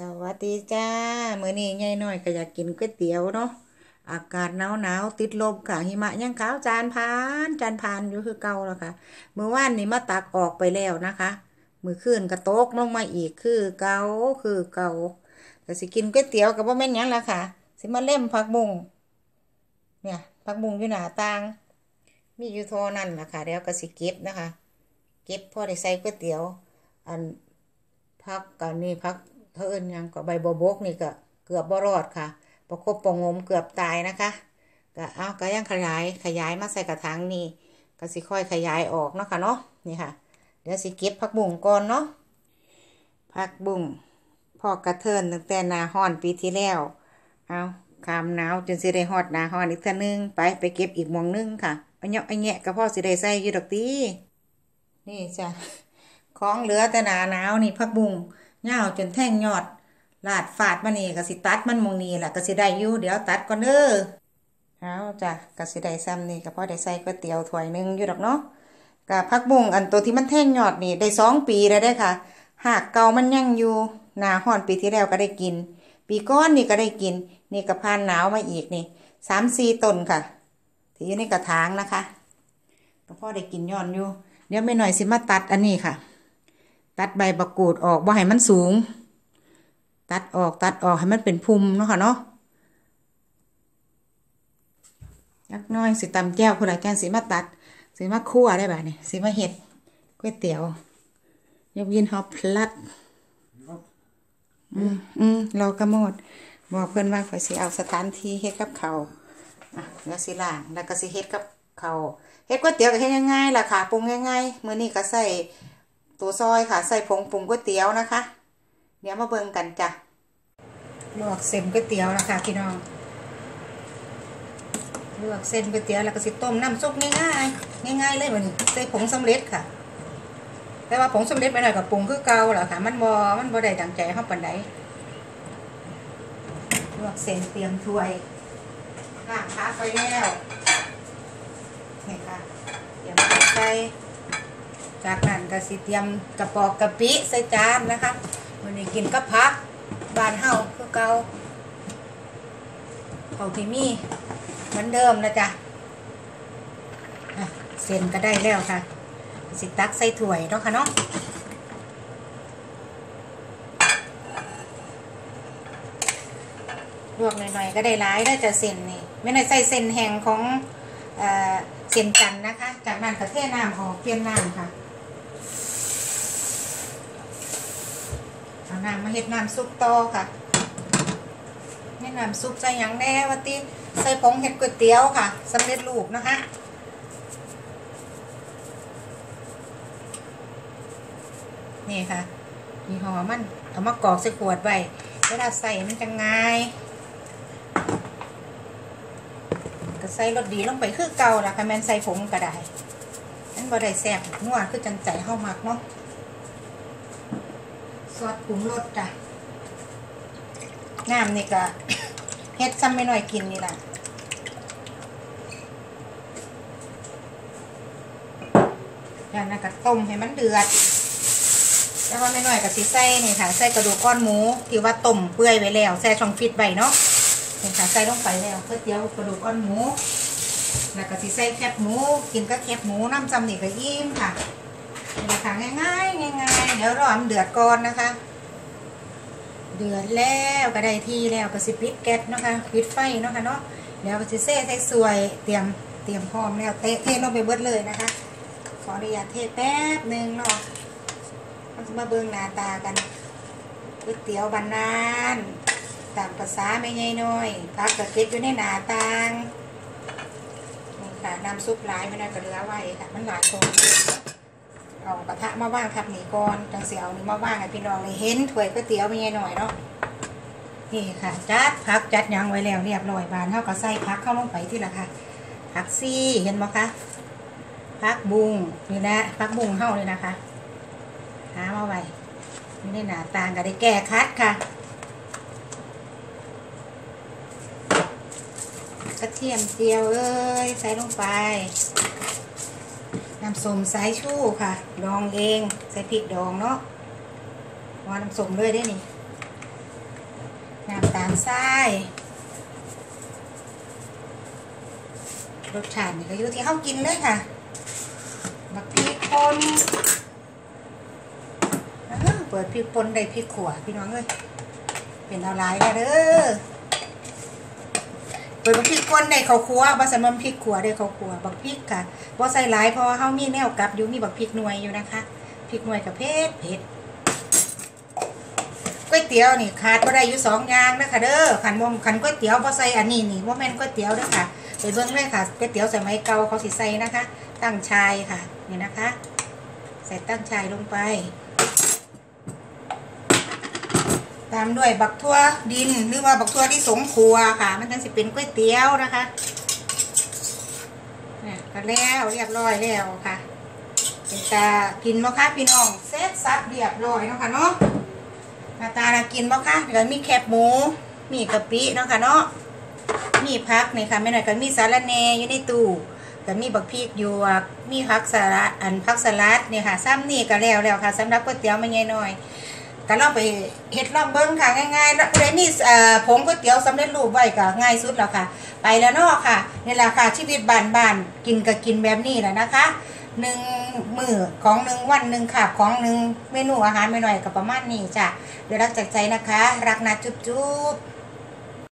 สวัสดีจ้ามื้อนี้ยายน้อยก็อยากกินก๋วยเตี๋ยวเนาะอากาศหนาวหนาวติดลมค่ะหิมะยังขาวจานพานจานพานอยู่คือเก่าแล้วค่ะมื้อวานนี้มาตักออกไปแล้วนะคะมื้อคืนก็ตกลงมาอีกคือเก่าคือเก่าก็สิกินก๋วยเตี๋ยวก็บ่แม่นยังละค่ะ สิมาเล่มผักบุ้งเนี่ยผักบุ้งอยู่หนาต่างมีอยู่ท่านั้นละค่ะเดี๋ยวก็สิเก็บนะคะ เก็บพอได้ใส่ก๋วยเตี๋ยว อันพักกันนี่พัก เพิ่นยังก็ใบบัวบกนี่ก็เกือบบ่รอดค่ะ ประคบประงมเกือบตายนะคะก็เอาก็ยังขยายขยายมาใส่กระถางนี่ก็สิค่อยขยายออกเนาะค่ะเนาะนี่ค่ะ เดี๋ยวสิเก็บผักบุ้งก่อนเนาะผักบุ้งพ่อกระเทินตั้งแต่นาฮ้อนปีที่แล้วเอาคามหนาวจนสิได้ฮอดนาฮ้อนอีกเทื่อนึงไปไปเก็บอีกมองนึงค่ะอาเนาะไอ้แงะก็พอสิได้ใส่อยู่ดอกตีนี่จ้ะของเหลือแต่นาหนาวนี่ผักบุ้ง ยาวจนแท่งยอด ลาดฟาดมานี่กสิตัดมันมองนี้แหละกสิได้อยู่เดี๋ยวตัดก่อนเด้อเอาจ้ะกสิได้ซ้ำนี่ก็พอได้ใส่ก๋วยเตี๋ยวถ้วยหนึงอยู่ดอกเนาะกับผักบุ้งอันตัวที่มันแท่งยอดนี่ได้สองปีแล้วได้ค่ะ หากเกามันยั่งอยู่หนาฮ้อนปีที่แล้วก็ได้กิน ปีก้อนนี่ก็ได้กิน นี่ก็ผ่านหนาวมาอีกนี่สามสี่ต้นค่ะที่อยู่ในกระถางนะคะก็พอได้กินย้อนอยู่ เดี๋ยวไม่หน่อยสิมาตัดอันนี้ค่ะ ตัดใบบักกูดออกบ่ให้มันสูง ตัดออกตัดออกให้มันเป็นพุ่มเนาะค่ะเนาะยักน้อยสิตำแก้วคนละแกนสิมาตัดสิมาคั่วได้แบบนี้สิมาเห็ดก๋วยเตี๋ยวยกยินฮอปพลัดอืมอืมเรากระโมดบอกเพื่อนว่าข่อยสิเอาสถานที่เฮ็ดกับเขาวอะแล้วสิล่างแล้วก็สิเฮ็ดกับเขาวเฮ็ดก๋วยเตี๋ยวก็เฮ็ดง่ายๆล่ะค่ะปรุงง่ายๆมื้อนี้ก็ใส่ ตัวซอยค่ะ ใส่ผงปรุงก๋วยเตี๋ยวนะคะ เดี๋ยวมาเบิ่งกันจ้ะลวกเส้นก๋วยเตี๋ยวนะคะพี่น้องลวกเส้นก๋วยเตี๋ยวแล้วก็สิต้มน้ำซุปง่ายๆง่ายๆเลยมื้อนี้ใส่ผงสำเร็จค่ะ แต่ว่าผงสำเร็จไปหน่อยกับปรุงคือเก่าแหละค่ะ มันบ่มันบ่ได้ดังใจเฮาปานใดลวกเส้นเตรียมถ้วยล้างขาไปแล้วนี่ค่ะเตรียมผักใส่ จากนั้นก็สิเตรียมกระปอกกะปิใส่จานนะคะวันนี้กินกับผักบ้านเฮาคือเกาเขาที่มีเหมือนเดิมนะจ๊ะเส้นก็ได้แล้วค่ะ สิตักใส่ถ้วยเนาะค่ะเนาะลวกหน่อยๆก็ได้ร้ายได้จะเส้นนี่ไม่ได้ใส่เส้นแห้งของเอเส้นจันนะคะ จากนั้นก็เทน้ำออกเปลี่ยนน้ำค่ะ เอาน้ำมาเฮ็ดน้ำซุปต่อค่ะเฮ็ดน้ำซุปใส่ยังแน่วัติใส่ผงเห็ดก๋วยเตี๋ยวค่ะสำเร็จรูปนะคะนี่ค่ะยี่หอมันเอามากรอกใส่ขวดไว้เวลาใส่มันจะง่ายก็ใส่รสดีลงไปคือเก่าละค่ะแมนใส่ผงก็ได้นั่นบ่ได้แซ่บนัวคือจังใจเข้ามักเนาะ ซอสปรุงรสจ้ะน้ำนี่ก็เฮ็ดซ้ำไม่น้อยกินนี่แหละจากนั้นก็ต้มให้มันเดือด แล้วก็ไม่น้อยกับสีไส้นี่ค่ะใส่กระดูกก้อนหมูที่ว่าต้มเปื่อยไว้แล้วใส่ช่องฟิตไว้เนาะนี่ค่ะใส่ลงไปแล้วเพื่อเตี๋ยวกระดูกก้อนหมู แล้วก็สีใส่แคบหมู กินก็แคบหมูน้ำจำนี่ก็ยิ้มค่ะ นี่ค่ะง่ายๆง่ายๆเดี๋ยวรอมเดือดก่อนนะคะ เดือดแล้วก็ได้ที่แล้วก็สิปิดแก๊สนะคะปิดไฟเนาะค่ะเนาะเดี๋ยวก็สิเซ่ใส่สวยเตรียมเตรียมพร้อมแล้วเตะเทลงไปเบิดเลยนะคะ ขออนุญาตเทแป๊บหนึ่งเนาะเราจะมาเบิ่งหน้าตากันก๋วยเตี๋ยวบานนานตามภาษาไม่ใหญ่น้อยพักกระเก็บอยู่ในหน้าต่างนี่ค่ะน้ำซุปหลายไม่ได้กระเหลือไว้ค่ะ มันหลายคน เอากระทะมาว่างทับนี่ก่อนจังเสียวนี่มาว่างให้พี่น้องได้เห็นถ้วยก๋วยเตี๋ยวไม่ใหญ่น้อยเนาะนี่ค่ะจัดพักจัดยังไว้แล้วเรียบร้อยบานเท่ากับใส่พักเข้าลงไปที่ละค่ะผักซี่เห็นไหมคะพักบุงนี่นะพักบุงเข้าเลยนะคะหามาไว้ไม่ได้หนาต่างก็ได้แก้คัดค่ะกระเทียมเจียวเอ้ยใส่ลงไป น้ำส้มสายชูค่ะ ดองเองใส่พริกดองเนาะว่าน้ำส้มเลยได้นี่าลทรายรสชาตินี่ก็อยู่ที่เขากินเลยค่ะบักพริกป่นเปิดพริกป่นได้พริกขัวพี่น้องเอ้ยเป็นเอาลายแล้เด้อ ปิดบักพริกป่นได้ข้าวคั่วบ่ใส่มันพริกขัวได้ข้าวคั่วบักพริกค่ะบ่ใส่หลายเพราะว่าเฮามีแนวกลับอยู่มีบักพริกหน่วยอยู่นะคะพริกหน่วยกับเผ็ดเผ็ดก๋วยเตี๋ยวนี่ขาดบ่ได้อยู่สองอย่างนะคะเด้อขันบ่ขันก๋วยเตี๋ยวบ่ใส่อันนี้นี่บ่แม่นก๋วยเตี๋ยวเด้อค่ะไปเบิ่งเลยค่ะก๋วยเตี๋ยวสมัยเก่าเขาสิใส่นะคะ ตั้งชายค่ะนี่นะคะ ใส่ตั้งชายลงไป ตามด้วยบักทั่วดินหรือว่าบักทั่วที่สงครัวค่ะ มันทั้งสิเป็นก๋วยเตี๋ยวนะคะเนี่ยก็แล้วเรียบร้อยแล้วค่ะเป็นตากินบ่คะพี่น้องเซตซับเรียบร้อยเนาะค่ะเนาะหน้าตาน่ากินบ่คะเดี๋ยวมีแคบหมูมีกะปิเนาะค่ะเนาะมีพักนี่ค่ะไม่หน่อยก็มีสาระแหนอยู่ในตู้ก็มีบักพริกหยวกมีผักสลัดอันผักสลัดเนี่ยค่ะซ้ำนี่ก็แล้วแล้วค่ะสำหรับก๋วยเตี๋ยวไม่ใหญ่น้อย ก็ลองไปเฮ็ดลองเบิ้งค่ะง่ายๆแล้วผู้ใดมีเอ่อผงก๋วยเตี๋ยวสำเร็จรูปไว้ก็ง่ายสุดแล้วค่ะ ไปแล้วเนาะค่ะนี่แหละค่ะชีวิตบ้านๆกินก็กินแบบนี้แหละนะคะหนึ่งมือของหนึ่งวันหนึ่งค่ะของหนึ่งเมนูอาหารไม่หน่อยกับประมาณนี้จ้ะเดี๋ยวรักจากใจนะคะ รักนะจุ๊บๆ